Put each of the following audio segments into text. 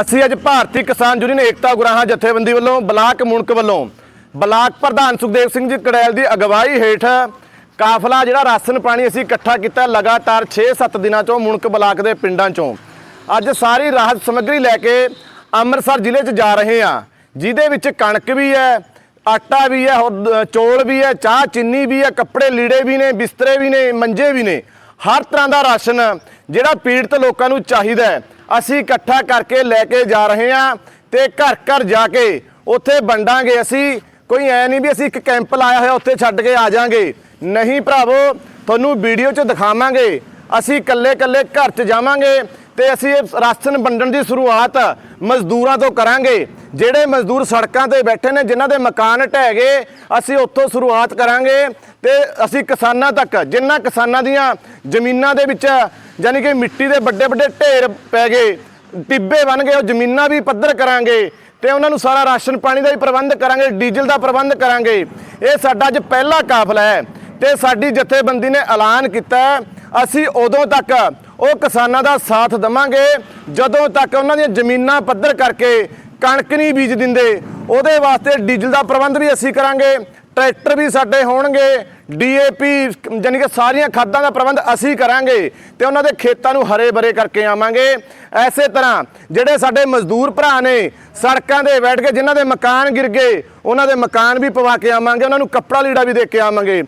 ਅਸੀਂ ਅੱਜ ਭਾਰਤੀ ਕਿਸਾਨ ਯੂਨੀਅਨ ਏਕਤਾ ਗੁਰਾਹਾਂ ਜਥੇਬੰਦੀ ਵੱਲੋਂ ਬਲਾਕ ਮੁਣਕ ਵੱਲੋਂ ਬਲਾਕ ਪ੍ਰਧਾਨ ਸੁਖਦੇਵ ਸਿੰਘ ਜੀ ਕੜੈਲ ਦੀ ਅਗਵਾਈ ਹੇਠ ਕਾਫਲਾ ਜਿਹੜਾ ਰਾਸ਼ਨ ਪਾਣੀ ਅਸੀਂ ਇਕੱਠਾ ਕੀਤਾ ਲਗਾਤਾਰ 6-7 ਦਿਨਾਂ 'ਚੋਂ ਮੁਣਕ ਬਲਾਕ ਦੇ ਪਿੰਡਾਂ ਚੋਂ। ਅੱਜ ਸਾਰੀ ਰਾਹਤ ਸਮੱਗਰੀ ਲੈ ਕੇ ਅੰਮ੍ਰਿਤਸਰ ਜ਼ਿਲ੍ਹੇ 'ਚ ਜਾ ਰਹੇ ਹਾਂ। ਜਿਹਦੇ ਵਿੱਚ ਕਣਕ ਵੀ ਹੈ, ਆਟਾ ਵੀ ਹੈ ਚੋਲ ਵੀ ਹੈ, ਚਾਹ ਚੀਨੀ ਵੀ ਹੈ, ਕੱਪੜੇ ਲੀੜੇ ਵੀ ਨੇ, ਬਿਸਤਰੇ ਵੀ ਨੇ, ਮੰਜੇ ਵੀ ਨੇ। ਹਰ ਤਰ੍ਹਾਂ ਦਾ ਰਾਸ਼ਨ ਜਿਹੜਾ ਪੀੜਤ ਲੋਕਾਂ ਨੂੰ ਚਾਹੀਦਾ ਹੈ। ਅਸੀਂ ਇਕੱਠਾ ਕਰਕੇ ਲੈ ਕੇ ਜਾ ਰਹੇ ਹਾਂ ਤੇ ਘਰ ਘਰ ਜਾ ਕੇ ਉੱਥੇ ਵੰਡਾਂਗੇ ਅਸੀਂ। ਕੋਈ ਐ ਨਹੀਂ ਵੀ ਅਸੀਂ ਇੱਕ ਕੈਂਪ ਲਾਇਆ ਹੋਇਆ, ਉੱਥੇ ਛੱਡ ਕੇ ਆ ਜਾਾਂਗੇ। ਨਹੀਂ ਭਰਾਵੋ, ਤੁਹਾਨੂੰ ਵੀਡੀਓ 'ਚ ਦਿਖਾਵਾਂਗੇ। ਅਸੀਂ ਇਕੱਲੇ-ਇਕੱਲੇ ਘਰ 'ਚ ਜਾਵਾਂਗੇ ਤੇ ਅਸੀਂ ਰਾਸ਼ਨ ਵੰਡਣ ਦੀ ਸ਼ੁਰੂਆਤ ਮਜ਼ਦੂਰਾਂ ਤੋਂ ਕਰਾਂਗੇ। ਜਿਹੜੇ ਮਜ਼ਦੂਰ ਸੜਕਾਂ ਤੇ ਬੈਠੇ ਨੇ, ਜਿਨ੍ਹਾਂ ਦੇ ਮਕਾਨ ਢਹਿ ਗਏ, ਅਸੀਂ ਉੱਥੋਂ ਸ਼ੁਰੂਆਤ ਕਰਾਂਗੇ। ਤੇ ਅਸੀਂ ਕਿਸਾਨਾਂ ਤੱਕ ਜਿਨ੍ਹਾਂ ਕਿਸਾਨਾਂ ਦੀਆਂ ਜ਼ਮੀਨਾਂ ਦੇ ਵਿੱਚ, ਯਾਨੀ ਕਿ ਮਿੱਟੀ ਦੇ ਵੱਡੇ ਵੱਡੇ ਢੇਰ ਪੈ ਗਏ, ਟਿੱਬੇ ਬਣ ਗਏ, ਉਹ ਜ਼ਮੀਨਾਂ ਵੀ ਪੱਧਰ ਕਰਾਂਗੇ ਤੇ ਉਹਨਾਂ ਨੂੰ ਸਾਰਾ ਰਾਸ਼ਨ ਪਾਣੀ ਦਾ ਵੀ ਪ੍ਰਬੰਧ ਕਰਾਂਗੇ, ਡੀਜ਼ਲ ਦਾ ਪ੍ਰਬੰਧ ਕਰਾਂਗੇ। ਇਹ ਸਾਡਾ ਅੱਜ ਪਹਿਲਾ ਕਾਫਲਾ ਹੈ ਤੇ ਸਾਡੀ ਜਥੇਬੰਦੀ ਨੇ ਐਲਾਨ ਕੀਤਾ ਅਸੀਂ ਉਦੋਂ ਤੱਕ ਉਹ ਕਿਸਾਨਾਂ ਦਾ ਸਾਥ ਦਵਾਂਗੇ, ਜਦੋਂ ਤੱਕ ਉਹਨਾਂ ਦੀਆਂ ਜ਼ਮੀਨਾਂ ਪੱਧਰ ਕਰਕੇ ਕਣਕ ਨਹੀਂ ਬੀਜ ਦਿੰਦੇ, ਉਹਦੇ ਵਾਸਤੇ ਡੀਜ਼ਲ ਦਾ ਪ੍ਰਬੰਧ ਵੀ ਅਸੀਂ ਕਰਾਂਗੇ, ਟਰੈਕਟਰ ਵੀ ਸਾਡੇ ਹੋਣਗੇ ਡੀਏਪੀ ਯਾਨੀ ਕਿ ਸਾਰੀਆਂ ਖਾਦਾਂ ਦਾ ਪ੍ਰਬੰਧ ਅਸੀਂ ਕਰਾਂਗੇ ਤੇ ਉਹਨਾਂ ਦੇ ਖੇਤਾਂ ਨੂੰ ਹਰੇ ਭਰੇ ਕਰਕੇ ਆਵਾਂਗੇ। ਐਸੇ ਤਰ੍ਹਾਂ ਜਿਹੜੇ ਸਾਡੇ ਮਜ਼ਦੂਰ ਭਰਾ ਨੇ, ਸੜਕਾਂ ਤੇ ਬੈਠ ਕੇ ਜਿਨ੍ਹਾਂ ਦੇ ਮਕਾਨ ਗਿਰ ਗਏ, ਉਹਨਾਂ ਦੇ ਮਕਾਨ ਵੀ ਪਵਾ ਕੇ ਆਵਾਂਗੇ, ਉਹਨਾਂ ਨੂੰ ਕੱਪੜਾ ਲੀੜਾ ਵੀ ਦੇ ਕੇ ਆਵਾਂਗੇ।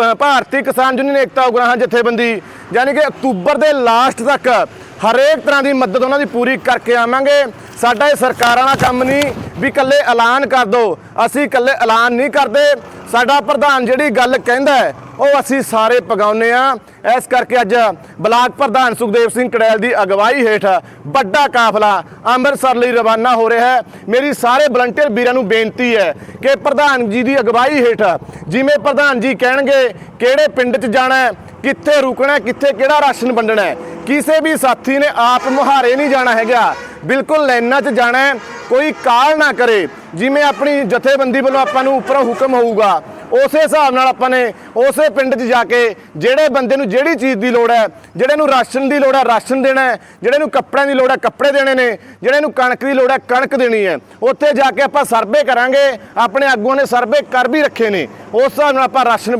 ਭ- ਭਾਰਤੀ ਕਿਸਾਨ ਯੂਨੀਅਨ ਏਕਤਾ ਉਗਰਾਹਾਂ ਜਥੇਬੰਦੀ ਯਾਨੀ ਕਿ ਅਕਤੂਬਰ ਦੇ ਲਾਸਟ ਤੱਕ ਹਰੇਕ ਤਰ੍ਹਾਂ ਦੀ ਮਦਦ ਉਹਨਾਂ ਦੀ ਪੂਰੀ ਕਰਕੇ ਆਵਾਂਗੇ। ਸਾਡਾ ਇਹ ਸਰਕਾਰਾਂ ਦਾ ਕੰਮ ਨਹੀਂ ਵੀ ਇਕੱਲੇ ਐਲਾਨ ਕਰ ਦੋ, ਅਸੀਂ ਇਕੱਲੇ ਐਲਾਨ ਨਹੀਂ ਕਰਦੇ। ਸਾਡਾ ਪ੍ਰਧਾਨ ਜਿਹੜੀ ਗੱਲ ਕਹਿੰਦਾ ਹੈ ਉਹ ਅਸੀਂ ਸਾਰੇ ਪਗਾਉਨੇ ਆ ਇਸ ਕਰਕੇ ਅੱਜ ਬਲਾਕ ਪ੍ਰਧਾਨ ਸੁਖਦੇਵ ਸਿੰਘ ਕੜੈਲ ਦੀ ਅਗਵਾਈ ਹੇਠ ਵੱਡਾ ਕਾਫਲਾ ਅੰਮ੍ਰਿਤਸਰ ਲਈ ਰਵਾਨਾ ਹੋ ਰਿਹਾ ਹੈ। ਮੇਰੀ ਸਾਰੇ ਵਲੰਟੀਅਰ ਵੀਰਾਂ ਨੂੰ ਬੇਨਤੀ ਹੈ ਕਿ ਪ੍ਰਧਾਨ ਜੀ ਦੀ ਅਗਵਾਈ ਹੇਠ ਜਿਵੇਂ ਪ੍ਰਧਾਨ ਜੀ ਕਹਿਣਗੇ ਕਿਹੜੇ ਪਿੰਡ 'ਚ ਜਾਣਾ ਹੈ ਕਿੱਥੇ ਰੁਕਣਾ ਹੈ, ਕਿੱਥੇ ਕਿਹੜਾ ਰਾਸ਼ਨ ਵੰਡਣਾ ਹੈ ਕਿਸੇ ਵੀ ਸਾਥੀ ਨੇ ਆਪ ਮੁਹਾਰੇ ਨਹੀਂ ਜਾਣਾ ਹੈਗਾ। ਬਿਲਕੁਲ ਲਾਈਨਾਂ 'ਚ ਜਾਣਾ ਹੈ। ਕੋਈ ਕਾਲ ਨਾ ਕਰੇ। ਜਿਵੇਂ ਆਪਣੀ ਜਥੇਬੰਦੀ ਵੱਲੋਂ ਆਪਾਂ ਨੂੰ ਉੱਪਰੋਂ ਹੁਕਮ ਹੋਊਗਾ, ਉਸੇ ਹਿਸਾਬ ਨਾਲ ਆਪਾਂ ਨੇ ਉਸੇ ਪਿੰਡ 'ਚ ਜਾ ਕੇ ਜਿਹੜੇ ਬੰਦੇ ਨੂੰ ਜਿਹੜੀ ਚੀਜ਼ ਦੀ ਲੋੜ ਹੈ, ਜਿਹੜੇ ਨੂੰ ਰਾਸ਼ਨ ਦੀ ਲੋੜ ਹੈ, ਰਾਸ਼ਨ ਦੇਣਾ ਹੈ, ਜਿਹੜੇ ਨੂੰ ਕੱਪੜਿਆਂ ਦੀ ਲੋੜ ਹੈ, ਕੱਪੜੇ ਦੇਣੇ ਨੇ, ਜਿਹੜੇ ਨੂੰ ਕਣਕ ਦੀ ਲੋੜ ਹੈ, ਕਣਕ ਦੇਣੀ ਹੈ। ਉੱਥੇ ਜਾ ਕੇ ਆਪਾਂ ਸਰਵੇ ਕਰਾਂਗੇ। ਆਪਣੇ ਆਗੂਆਂ ਨੇ ਸਰਵੇ ਕਰ ਵੀ ਰੱਖੇ ਨੇ। ਉਸ ਹਿਸਾਬ ਨਾਲ ਆਪਾਂ ਰਾਸ਼ਨ